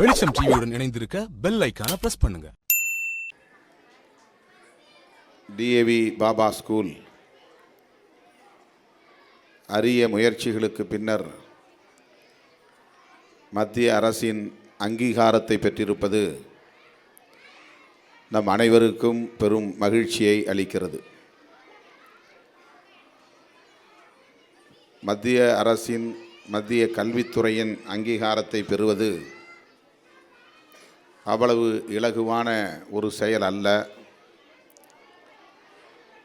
வெளிச்சம் டிவியுடன் இணைந்திருக்க பெல் ஐக்கான பிரஸ் பண்ணுங்க. டிஏவி பாபா ஸ்கூல் அரிய முயற்சிகளுக்கு பின்னர் மத்திய அரசின் அங்கீகாரத்தை பெற்றிருப்பது நம் அனைவருக்கும் பெரும் மகிழ்ச்சியை அளிக்கிறது. மத்திய அரசின் மத்திய கல்வித்துறையின் அங்கீகாரத்தை பெறுவது அவ்வளவு இலகுவான ஒரு செயல் அல்ல.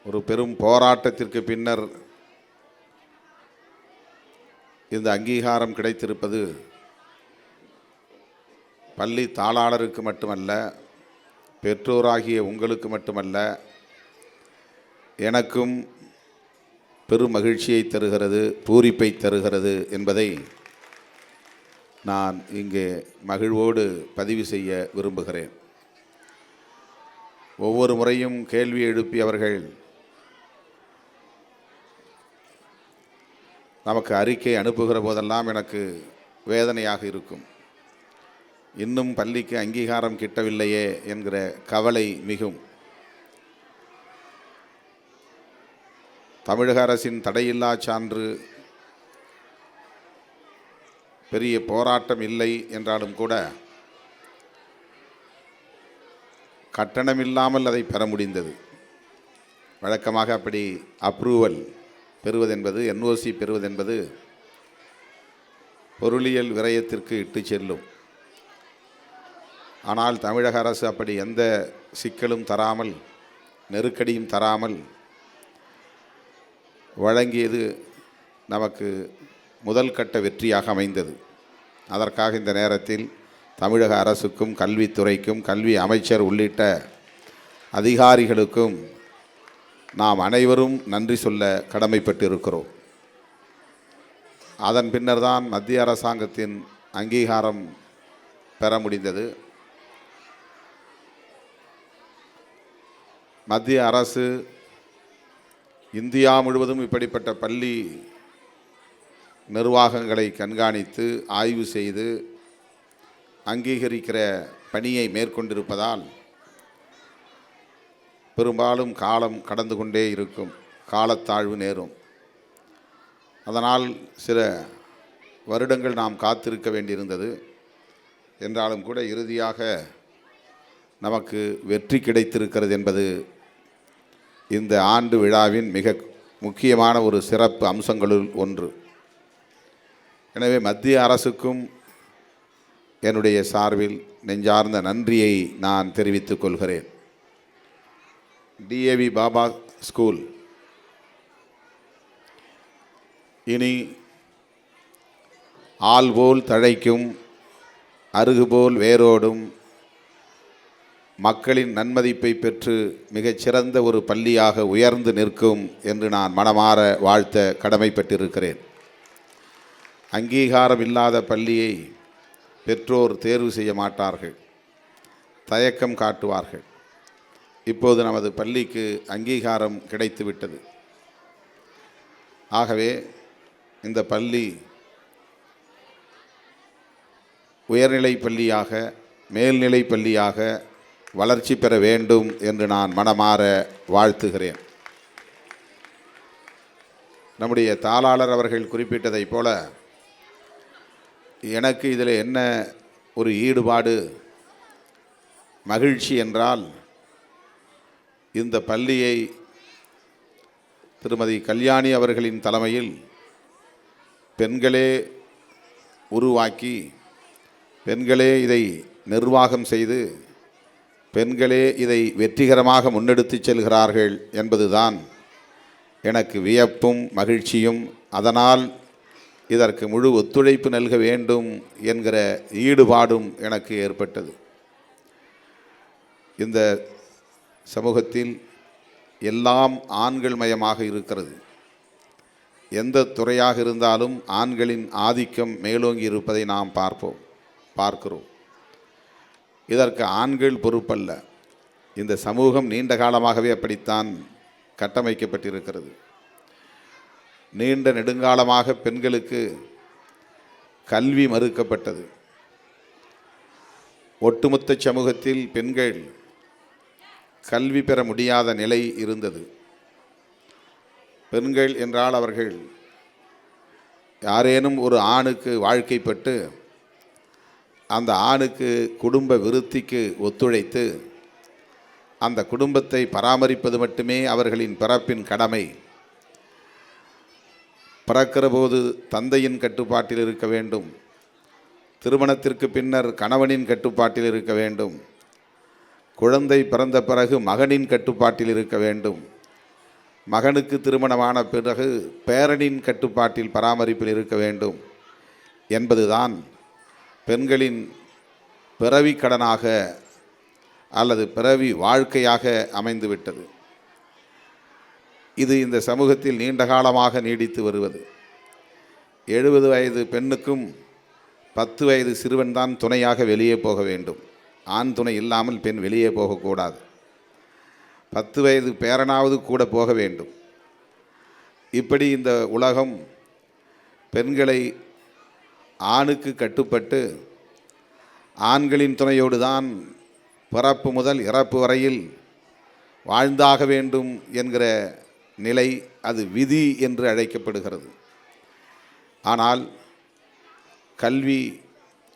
ஒரு பெரும் போராட்டத்திற்கு பின்னர் இந்த அங்கீகாரம் கிடைத்திருப்பது பள்ளி தாளாளருக்கு மட்டுமல்ல பெற்றோராகிய உங்களுக்கு மட்டுமல்ல எனக்கும் பெரும் மகிழ்ச்சியை தருகிறது பூரிப்பை தருகிறது என்பதை நான் இங்கே மகிழ்வோடு பதிவு செய்ய விரும்புகிறேன். ஒவ்வொரு முறையும் கேள்வி எழுப்பி அவர்கள் நமக்கு அறிக்கை அனுப்புகிற போதெல்லாம் எனக்கு வேதனையாக இருக்கும். இன்னும் பள்ளிக்கு அங்கீகாரம் கிட்டவில்லையே என்கிற கவலை மிகும். தமிழக அரசின் தடையில்லா சான்று பெரிய போராட்டம் இல்லை என்றாலும் கூட கட்டணமில்லாமல் அதை பெற முடிந்தது. வழக்கமாக அப்படி அப்ரூவல் பெறுவதென்பது என்ஓசி பெறுவதென்பது பொருளியல் விரயத்திற்கு இட்டு செல்லும். ஆனால் தமிழக அரசு அப்படி எந்த சிக்கலும் தராமல் நெருக்கடியும் தராமல் வழங்கியது நமக்கு முதல் கட்ட வெற்றியாக அமைந்தது. அதற்காக இந்த நேரத்தில் தமிழக அரசுக்கும் கல்வித்துறைக்கும் கல்வி அமைச்சர் உள்ளிட்ட அதிகாரிகளுக்கும் நாம் அனைவரும் நன்றி சொல்ல கடமைப்பட்டிருக்கிறோம். அதன் பின்னர் தான் மத்திய அரசாங்கத்தின் அங்கீகாரம் பெற முடிந்தது. மத்திய அரசு இந்தியா முழுவதும் இப்படிப்பட்ட பள்ளி நிர்வாகங்களை கண்காணித்து ஆய்வு செய்து அங்கீகரிக்கிற பணியை மேற்கொண்டிருப்பதால் பெரும்பாலும் காலம் கடந்து கொண்டே இருக்கும். காலத்தாழ்வு நேரும். அதனால் சில வருடங்கள் நாம் காத்திருக்க வேண்டியிருந்தது. என்றாலும் கூட இறுதியாக நமக்கு வெற்றி கிடைத்திருக்கிறது என்பது இந்த ஆண்டு விழாவின் மிக முக்கியமான ஒரு சிறப்பு அம்சங்களுள் ஒன்று. எனவே மத்திய அரசுக்கும் என்னுடைய சார்பில் நெஞ்சார்ந்த நன்றியை நான் தெரிவித்துக் கொள்கிறேன். டிஏவி பாபா ஸ்கூல் இனி ஆள் போல் தழைக்கும் அருகுபோல் வேரோடும் மக்களின் நன்மதிப்பை பெற்று மிகச்சிறந்த ஒரு பள்ளியாக உயர்ந்து நிற்கும் என்று நான் மனமாற வாழ்த்த கடமைப்பட்டிருக்கிறேன். அங்கீகாரம் இல்லாத பள்ளியை பெற்றோர் தேர்வு செய்ய மாட்டார்கள். தயக்கம் காட்டுவார்கள். இப்போது நமது பள்ளிக்கு அங்கீகாரம் கிடைத்துவிட்டது. ஆகவே இந்த பள்ளி உயர்நிலை பள்ளியாக மேல்நிலை பள்ளியாக வளர்ச்சி பெற வேண்டும் என்று நான் மனமாற வாழ்த்துகிறேன். நம்முடைய தாளாளர் அவர்கள் குறிப்பிட்டதைப் போல எனக்கு இதில் என்ன ஒரு ஈடுபாடு? மகிழ்ச்சி என்றால் இந்த பள்ளியை திருமதி கல்யாணி அவர்களின் தலைமையில் பெண்களே உருவாக்கி பெண்களே இதை நிர்வாகம் செய்து பெண்களே இதை வெற்றிகரமாக முன்னெடுத்து செல்கிறார்கள் என்பதுதான் எனக்கு வியப்பும் மகிழ்ச்சியும். அதனால் இதற்கு முழு ஒத்துழைப்பு நல்க வேண்டும் என்கிற ஈடுபாடும் எனக்கு ஏற்பட்டது. இந்த சமூகத்தில் எல்லாம் ஆண்கள் மயமாக இருக்கிறது. எந்த துறையாக இருந்தாலும் ஆண்களின் ஆதிக்கம் மேலோங்கி இருப்பதை நாம் பார்ப்போம் பார்க்கிறோம். இதற்கு ஆண்கள் பொறுப்பல்ல. இந்த சமூகம் நீண்ட காலமாகவே அப்படித்தான் கட்டமைக்கப்பட்டிருக்கிறது. நீண்ட நெடுங்காலமாக பெண்களுக்கு கல்வி மறுக்கப்பட்டது. ஒட்டுமொத்த சமூகத்தில் பெண்கள் கல்வி பெற முடியாத நிலை இருந்தது. பெண்கள் என்றால் அவர்கள் யாரேனும் ஒரு ஆணுக்கு வாழ்க்கைப்பட்டு அந்த ஆணுக்கு குடும்ப விருத்திக்கு ஒத்துழைத்து அந்த குடும்பத்தை பராமரிப்பது மட்டுமே அவர்களின் பிறப்பின் கடமை. பிறக்கிற போது தந்தையின் கட்டுப்பாட்டில் இருக்க வேண்டும். திருமணத்திற்கு பின்னர் கணவனின் கட்டுப்பாட்டில் இருக்க வேண்டும். குழந்தை பிறந்த பிறகு மகனின் கட்டுப்பாட்டில் இருக்க வேண்டும். மகனுக்கு திருமணமான பிறகு பேரனின் கட்டுப்பாட்டில் பராமரிப்பில் இருக்க வேண்டும். என்பதுதான் பெண்களின் பிறவி கடனாக அல்லது பிறவி வாழ்க்கையாக அமைந்துவிட்டது. இது இந்த சமூகத்தில் நீண்ட காலமாக நீடித்து வருவது. எழுபது வயது பெண்ணுக்கும் பத்து வயது சிறுவன் தான் துணையாக வெளியே போக வேண்டும். ஆண் துணை இல்லாமல் பெண் வெளியே போகக்கூடாது. பத்து வயது பேரனாவது கூட போக வேண்டும். இப்படி இந்த உலகம் பெண்களை ஆணுக்கு கட்டுப்பட்டு ஆண்களின் துணையோடு தான் பிறப்பு முதல் இறப்பு வரையில் வாழ்ந்தாக வேண்டும் என்கிற நிலை அது விதி என்று அழைக்கப்படுகிறது. ஆனால் கல்வி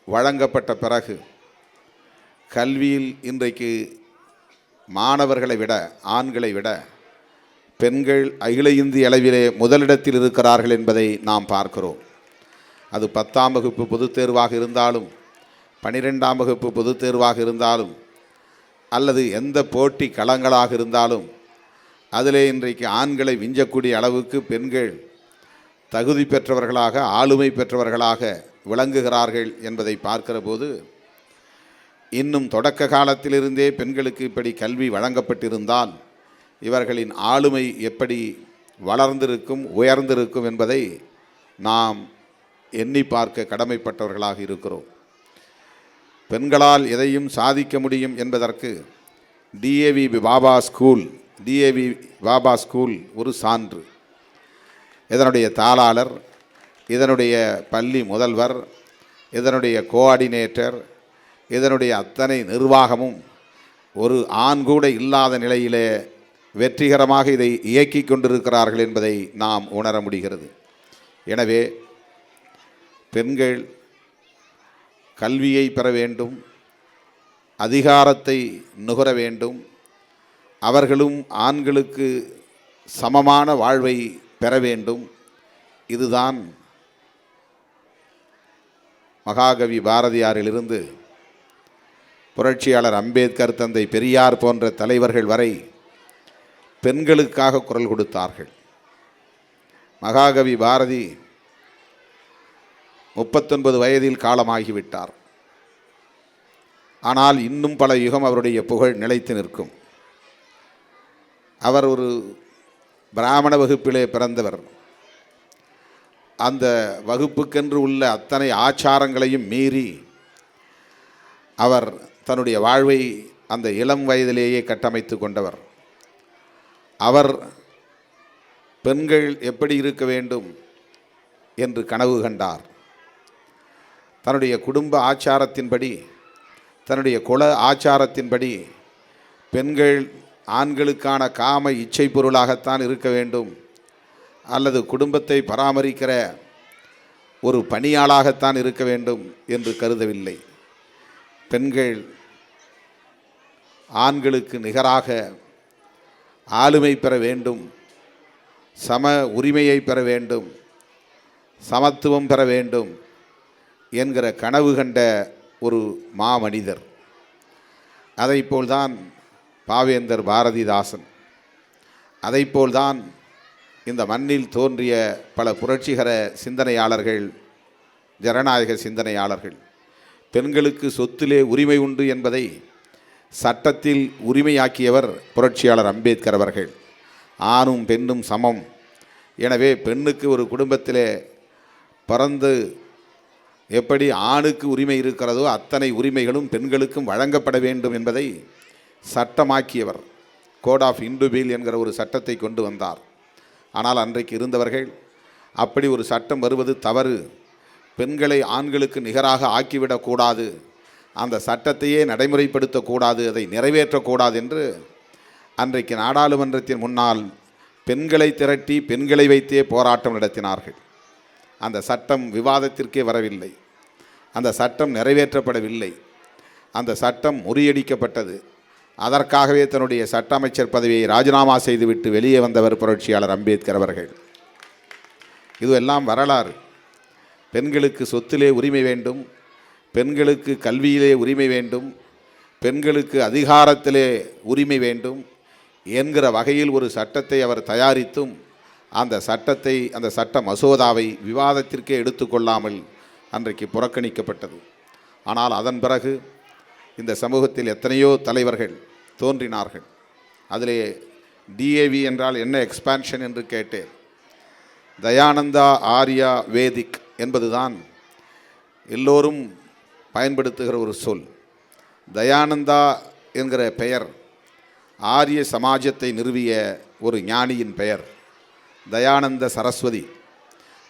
வழங்கப்பட்ட பிறகு கல்வியில் இன்றைக்கு மாணவர்களை விட ஆண்களை விட பெண்கள் அகில இந்திய அளவிலே முதலிடத்தில் இருக்கிறார்கள் என்பதை நாம் பார்க்கிறோம். அது பத்தாம் வகுப்பு பொதுத் தேர்வாக இருந்தாலும் பனிரெண்டாம் வகுப்பு பொதுத் தேர்வாக இருந்தாலும் அல்லது எந்த போட்டி களங்களாக இருந்தாலும் அதிலே இன்றைக்கு ஆண்களை விஞ்சக்கூடிய அளவுக்கு பெண்கள் தகுதி பெற்றவர்களாக ஆளுமை பெற்றவர்களாக விளங்குகிறார்கள் என்பதை பார்க்கிற போது இன்னும் தொடக்க காலத்திலிருந்தே பெண்களுக்கு இப்படி கல்வி வழங்கப்பட்டிருந்தால் இவர்களின் ஆளுமை எப்படி வளர்ந்திருக்கும் உயர்ந்திருக்கும் என்பதை நாம் எண்ணி பார்க்க கடமைப்பட்டவர்களாக இருக்கிறோம். பெண்களால் எதையும் சாதிக்க முடியும் என்பதற்கு DAV Baba school DAV Baba school ஒரு சான்று. இதனுடைய தாளாளர் இதனுடைய பள்ளி முதல்வர் இதனுடைய கோஆர்டினேட்டர் இதனுடைய அத்தனை நிர்வாகமும் ஒரு ஆண் கூட இல்லாத நிலையிலே வெற்றிகரமாக இதை இயக்கி கொண்டிருக்கிறார்கள் என்பதை நாம் உணர முடிகிறது. எனவே பெண்கள் கல்வியை பெற வேண்டும் அதிகாரத்தை நுகர வேண்டும் அவர்களும் ஆண்களுக்கு சமமான வாழ்வை பெற வேண்டும். இதுதான் மகாகவி பாரதியாரிலிருந்து புரட்சியாளர் அம்பேத்கர் தந்தை பெரியார் போன்ற தலைவர்கள் வரை பெண்களுக்காக குரல் கொடுத்தார்கள். மகாகவி பாரதி முப்பத்தொன்பது வயதில் காலமாகிவிட்டார். ஆனால் இன்னும் பல யுகம் அவருடைய புகழ் நிலைத்து நிற்கும். அவர் ஒரு பிராமண வகுப்பிலே பிறந்தவர். அந்த வகுப்புக்கென்று உள்ள அத்தனை ஆச்சாரங்களையும் மீறி அவர் தன்னுடைய வாழ்வை அந்த இளம் வயதிலேயே கட்டமைத்து கொண்டவர். அவர் பெண்கள் எப்படி இருக்க வேண்டும் என்று கனவு கண்டார். தன்னுடைய குடும்ப ஆச்சாரத்தின்படி தன்னுடைய குல ஆச்சாரத்தின்படி பெண்கள் ஆண்களுக்கான காம இச்சை பொருளாகத்தான் இருக்க வேண்டும். அல்லது குடும்பத்தை பராமரிக்கிற ஒரு பணியாளாகத்தான் இருக்க வேண்டும் என்று கருதவில்லை. பெண்கள் ஆண்களுக்கு நிகராக ஆளுமை பெற வேண்டும் சம உரிமையை பெற வேண்டும் சமத்துவம் பெற வேண்டும் என்கிற கனவு கண்ட ஒரு மாமனிதர். அதைப்போல்தான் பாவேந்தர் பாரதிதாசன். அதைப்போல்தான் இந்த மண்ணில் தோன்றிய பல புரட்சிகர சிந்தனையாளர்கள் ஜனநாயக சிந்தனையாளர்கள். பெண்களுக்கு சொத்திலே உரிமை உண்டு என்பதை சட்டத்தில் உரிமையாக்கியவர் புரட்சியாளர் அம்பேத்கர் அவர்கள். ஆணும் பெண்ணும் சமம். எனவே பெண்ணுக்கு ஒரு குடும்பத்திலே பிறந்து எப்படி ஆணுக்கு உரிமை இருக்கிறதோ அத்தனை உரிமைகளும் பெண்களுக்கும் வழங்கப்பட வேண்டும் என்பதை சட்டமாக்கியவர். கோட் ஆஃப் இண்டுபீல் என்கிற ஒரு சட்டத்தை கொண்டு வந்தார். ஆனால் அன்றைக்கு இருந்தவர்கள் அப்படி ஒரு சட்டம் வருவது தவறு. பெண்களை ஆண்களுக்கு நிகராக ஆக்கிவிடக்கூடாது அந்த சட்டத்தையே நடைமுறைப்படுத்தக்கூடாது அதை நிறைவேற்றக்கூடாது என்று அன்றைக்கு நாடாளுமன்றத்தின் முன்னால் பெண்களை திரட்டி பெண்களை வைத்தே போராட்டம் நடத்தினார்கள். அந்த சட்டம் விவாதத்திற்கே வரவில்லை. அந்த சட்டம் நிறைவேற்றப்படவில்லை. அந்த சட்டம் முறியடிக்கப்பட்டது. அதற்காகவே தன்னுடைய சட்ட அமைச்சர் பதவியை ராஜினாமா செய்துவிட்டு வெளியே வந்தவர் புரட்சியாளர் அம்பேத்கர் அவர்கள். இதுவெல்லாம் வரலாறு. பெண்களுக்கு சொத்திலே உரிமை வேண்டும் பெண்களுக்கு கல்வியிலே உரிமை வேண்டும் பெண்களுக்கு அதிகாரத்திலே உரிமை வேண்டும் என்கிற வகையில் ஒரு சட்டத்தை அவர் தயாரித்தும் அந்த சட்டத்தை அந்த சட்ட மசோதாவை விவாதத்திற்கே எடுத்துக்கொள்ளாமல் அன்றைக்கு புறக்கணிக்கப்பட்டது. ஆனால் அதன் பிறகு இந்த சமூகத்தில் எத்தனையோ தலைவர்கள் தோன்றினார்கள். அதிலே டிஏவி என்றால் என்ன எக்ஸ்பான்ஷன் என்று கேட்டேன். தயானந்தா ஆர்யா வேதிக் என்பதுதான் எல்லோரும் பயன்படுத்துகிற ஒரு சொல். தயானந்தா என்கிற பெயர் ஆரிய சமாஜத்தை நிறுவிய ஒரு ஞானியின் பெயர். தயானந்த சரஸ்வதி.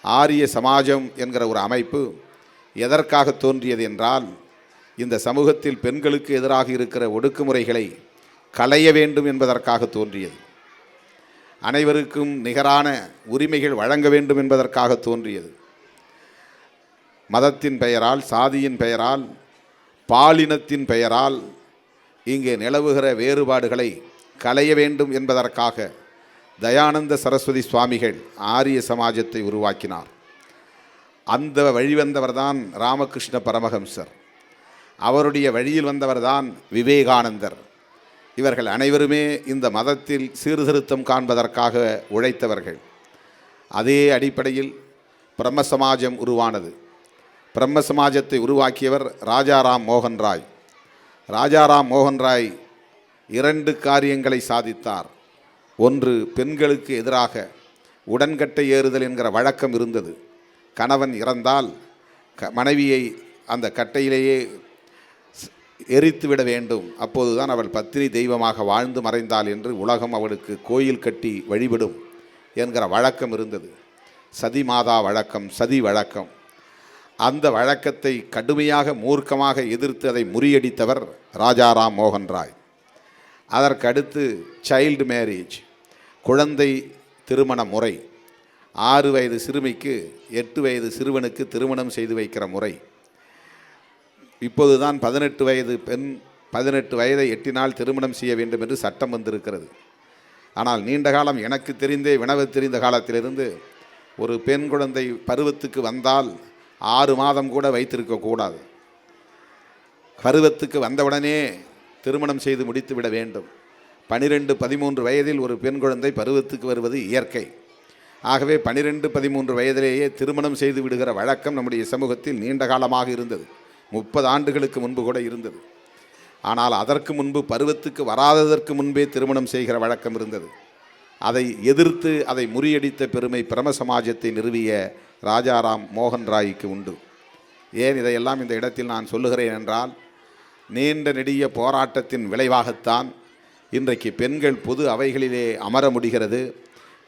ஆரிய சமாஜம் என்கிற ஒரு அமைப்பு எதற்காக தோன்றியது என்றால் இந்த சமூகத்தில் பெண்களுக்கு எதிராக இருக்கிற ஒடுக்குமுறைகளை களைய வேண்டும் என்பதற்காக தோன்றியது. அனைவருக்கும் நிகரான உரிமைகள் வழங்க வேண்டும் என்பதற்காக தோன்றியது. மதத்தின் பெயரால் சாதியின் பெயரால் பாலினத்தின் பெயரால் இங்கே நிலவுகிற வேறுபாடுகளை களைய வேண்டும் என்பதற்காக தயானந்த சரஸ்வதி சுவாமிகள் ஆரிய சமாஜத்தை உருவாக்கினார். அந்த வழிவந்தவர்தான் ராமகிருஷ்ண பரமஹம்சர். அவருடைய வழியில் வந்தவர்தான் விவேகானந்தர். இவர்கள் அனைவருமே இந்த மதத்தில் சீர்திருத்தம் காண்பதற்காக உழைத்தவர்கள். அதே அடிப்படையில் பிரம்ம சமாஜம் உருவானது. பிரம்ம சமாஜத்தை உருவாக்கியவர் ராஜாராம் மோகன் ராய். ராஜாராம் மோகன் ராய் இரண்டு காரியங்களை சாதித்தார். ஒன்று பெண்களுக்கு எதிராக உடன்கட்டை ஏறுதல் என்கிற வழக்கம் இருந்தது. கணவன் இறந்தால் க மனைவியை அந்த கட்டையிலேயே எரித்துவிட வேண்டும். அப்போதுதான் அவள் பத்தினி தெய்வமாக வாழ்ந்து மறைந்தாள் என்று உலகம் அவளுக்கு கோயில் கட்டி வழிபடும் என்கிற வழக்கம் இருந்தது. சதி மாதா வழக்கம் சதி வழக்கம். அந்த வழக்கத்தை கடுமையாக மூர்க்கமாக எதிர்த்து அதை முறியடித்தவர் ராஜாராம் மோகன் ராய். அதற்கடுத்து சைல்டு மேரேஜ் குழந்தை திருமண முறை ஆறு வயது சிறுமிக்கு எட்டு வயது சிறுவனுக்கு திருமணம் செய்து வைக்கிற முறை. இப்போதுதான் பதினெட்டு வயது பெண் பதினெட்டு வயதை எட்டினால் திருமணம் செய்ய வேண்டும் என்று சட்டம் வந்திருக்கிறது. ஆனால் நீண்ட காலம் எனக்கு தெரிந்தே வினவு தெரிந்த காலத்திலிருந்து ஒரு பெண் குழந்தை பருவத்துக்கு வந்தால் ஆறு மாதம் கூட வைத்திருக்கக்கூடாது பருவத்துக்கு வந்தவுடனே திருமணம் செய்து முடித்து விட வேண்டும். பனிரெண்டு பதிமூன்று வயதில் ஒரு பெண் குழந்தை பருவத்துக்கு வருவது இயற்கை. ஆகவே பனிரெண்டு பதிமூன்று வயதிலேயே திருமணம் செய்து விடுகிற வழக்கம் நம்முடைய சமூகத்தில் நீண்ட காலமாக இருந்தது. முப்பது ஆண்டுகளுக்கு முன்பு கூட இருந்தது. ஆனால் அதற்கு முன்பு பருவத்துக்கு வராததற்கு முன்பே திருமணம் செய்கிற வழக்கம் இருந்தது. அதை எதிர்த்து அதை முறியடித்த பெருமை பிரம சமாஜத்தை நிறுவிய ராஜாராம் மோகன் ராய்க்கு உண்டு. ஏன் இதையெல்லாம் இந்த இடத்தில் நான் சொல்லுகிறேன் என்றால் நீண்ட நெடிய போராட்டத்தின் விளைவாகத்தான் இன்றைக்கு பெண்கள் பொது அவைகளிலே அமர முடிகிறது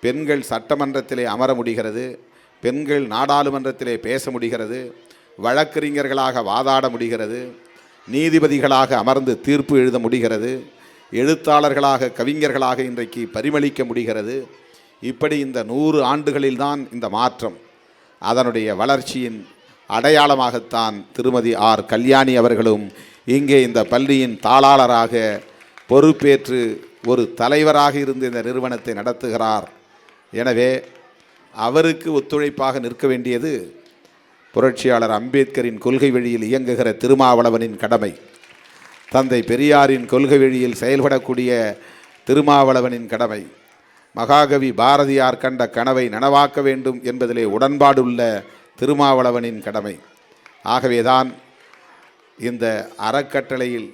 பெண்கள் சட்டமன்றத்திலே அமர முடிகிறது பெண்கள் நாடாளுமன்றத்திலே பேச முடிகிறது வழக்கறிஞர்களாக வாதாட முடிகிறது நீதிபதிகளாக அமர்ந்து தீர்ப்பு எழுத முடிகிறது எழுத்தாளர்களாக கவிஞர்களாக இன்றைக்கு பரிமளிக்க முடிகிறது. இப்படி இந்த நூறு ஆண்டுகளில்தான் இந்த மாற்றம் அதனுடைய வளர்ச்சியின் அடையாளமாகத்தான் திருமதி ஆர். கல்யாணி அவர்களும் இங்கே இந்த பள்ளியின் தாளாளராக பொறுப்பேற்று ஒரு தலைவராக இருந்து இந்த நிறுவனத்தை நடத்துகிறார். எனவே அவருக்கு ஒத்துழைப்பாக நிற்க வேண்டியது புரட்சியாளர் அம்பேத்கரின் கொள்கை வழியில் இயங்குகிற திருமாவளவனின் கடமை. தந்தை பெரியாரின் கொள்கை வழியில் செயல்படக்கூடிய திருமாவளவனின் கடமை. மகாகவி பாரதியார் கண்ட கனவை நனவாக்க வேண்டும் என்பதிலே உடன்பாடுள்ள திருமாவளவனின் கடமை. ஆகவேதான் இந்த அறக்கட்டளையில்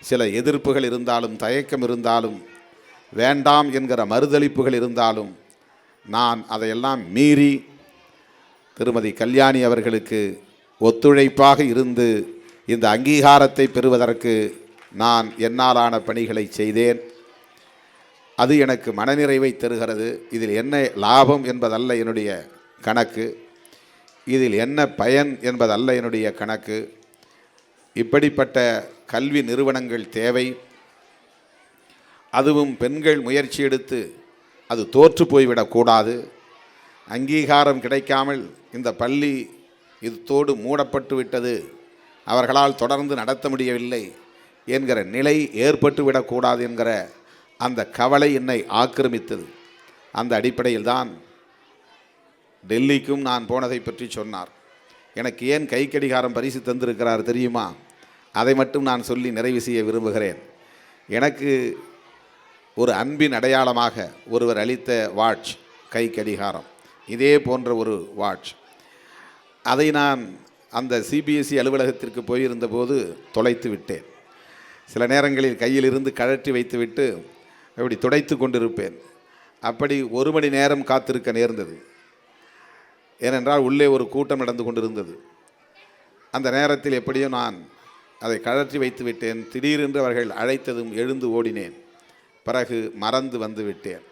சில எதிர்ப்புகள் இருந்தாலும் தயக்கம் இருந்தாலும் வேண்டாம் என்கிற மறுதளிப்புகள் இருந்தாலும் நான் அதையெல்லாம் மீறி திருமதி கல்யாணி அவர்களுக்கு ஒத்துழைப்பாக இருந்து இந்த அங்கீகாரத்தை பெறுவதற்கு நான் என்னாலான பணிகளை செய்தேன். அது எனக்கு மனநிறைவை தருகிறது. இதில் என்ன லாபம் என்பதல்ல என்னுடைய கணக்கு. இதில் என்ன பயன் என்பதல்ல என்னுடைய கணக்கு. இப்படிப்பட்ட கல்வி நிறுவனங்கள் தேவை. அதுவும் பெண்கள் முயற்சி எடுத்து அது தோற்று போய்விடக்கூடாது அங்கீகாரம் கிடைக்காமல் இந்த பள்ளி இதோடு மூடப்பட்டு விட்டது. அவர்களால் தொடர்ந்து நடத்த முடியவில்லை என்கிற நிலை ஏற்பட்டுவிடக்கூடாது என்கிற அந்த கவலை என்னை ஆக்கிரமித்தது. அந்த அடிப்படையில் தான் டெல்லிக்கும் நான் போனதை பற்றி சொன்னார். எனக்கு ஏன் கை கடிகாரம் பரிசு தந்திருக்கிறார் தெரியுமா? அதை மட்டும் நான் சொல்லி நிறைவு செய்ய விரும்புகிறேன். எனக்கு ஒரு அன்பின் அடையாளமாக ஒருவர் அளித்த வாட்ச் கை கடிகாரம் இதே போன்ற ஒரு வாட்ச் அதை நான் அந்த சிபிஎஸ்சி அலுவலகத்திற்கு போயிருந்தபோது தொலைத்து விட்டேன். சில நேரங்களில் கையில் இருந்து கழற்றி வைத்துவிட்டு அப்படி துடைத்து கொண்டிருப்பேன். அப்படி ஒரு மணி நேரம் காத்திருக்க நேர்ந்தது. ஏனென்றால் உள்ளே ஒரு கூட்டம் நடந்து கொண்டிருந்தது. அந்த நேரத்தில் எப்படியோ நான் அதை கழற்றி வைத்து விட்டேன் திடீரென்று அவர்கள் அழைத்ததும் எழுந்து ஓடினேன். பிறகு மறந்து வந்து விட்டேன்.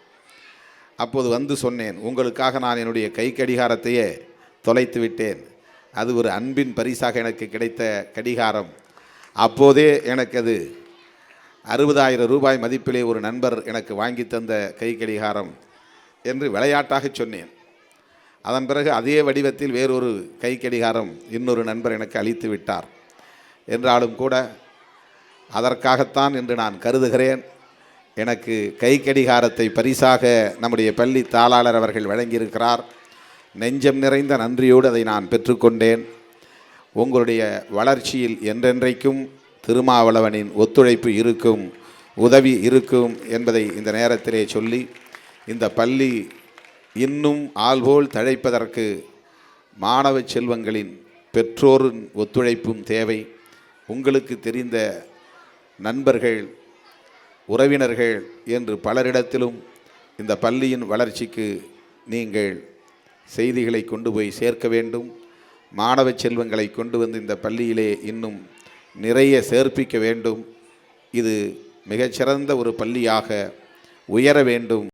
அப்போது வந்து சொன்னேன் உங்களுக்காக நான் என்னுடைய கை கடிகாரத்தையே தொலைத்து விட்டேன். அது ஒரு அன்பின் பரிசாக எனக்கு கிடைத்த கடிகாரம். அப்போதே எனக்கு அது அறுபதாயிரம் ரூபாய் மதிப்பிலே ஒரு நண்பர் எனக்கு வாங்கி தந்த கை கடிகாரம் என்று விளையாட்டாக சொன்னேன். அதன் பிறகு அதே வடிவத்தில் வேறொரு கை கடிகாரம் இன்னொரு நண்பர் எனக்கு அளித்து விட்டார். என்றாலும் கூட அதற்காகத்தான் என்று நான் கருதுகிறேன். எனக்கு கை கடிகாரத்தை பரிசாக நம்முடைய பள்ளி தாளாளர் அவர்கள் வழங்கியிருக்கிறார். நெஞ்சம் நிறைந்த நன்றியோடு அதை நான் பெற்றுக்கொண்டேன். உங்களுடைய வளர்ச்சியில் என்றென்றைக்கும் திருமாவளவனின் ஒத்துழைப்பு இருக்கும் உதவி இருக்கும் என்பதை இந்த நேரத்திலே சொல்லி இந்த பள்ளி இன்னும் ஆள்போல் தழைப்பதற்கு மாணவ செல்வங்களின் பெற்றோரின் ஒத்துழைப்பும் தேவை. உங்களுக்கு தெரிந்த நண்பர்கள் உறவினர்கள் என்று பலரிடத்திலும் இந்த பள்ளியின் வளர்ச்சிக்கு நீங்கள் செய்திகளை கொண்டு போய் சேர்க்க வேண்டும். மாணவ செல்வங்களை கொண்டு வந்து இந்த பள்ளியிலே இன்னும் நிறைய சேர்ப்பிக்க வேண்டும். இது மிகச்சிறந்த ஒரு பள்ளியாக உயர வேண்டும்.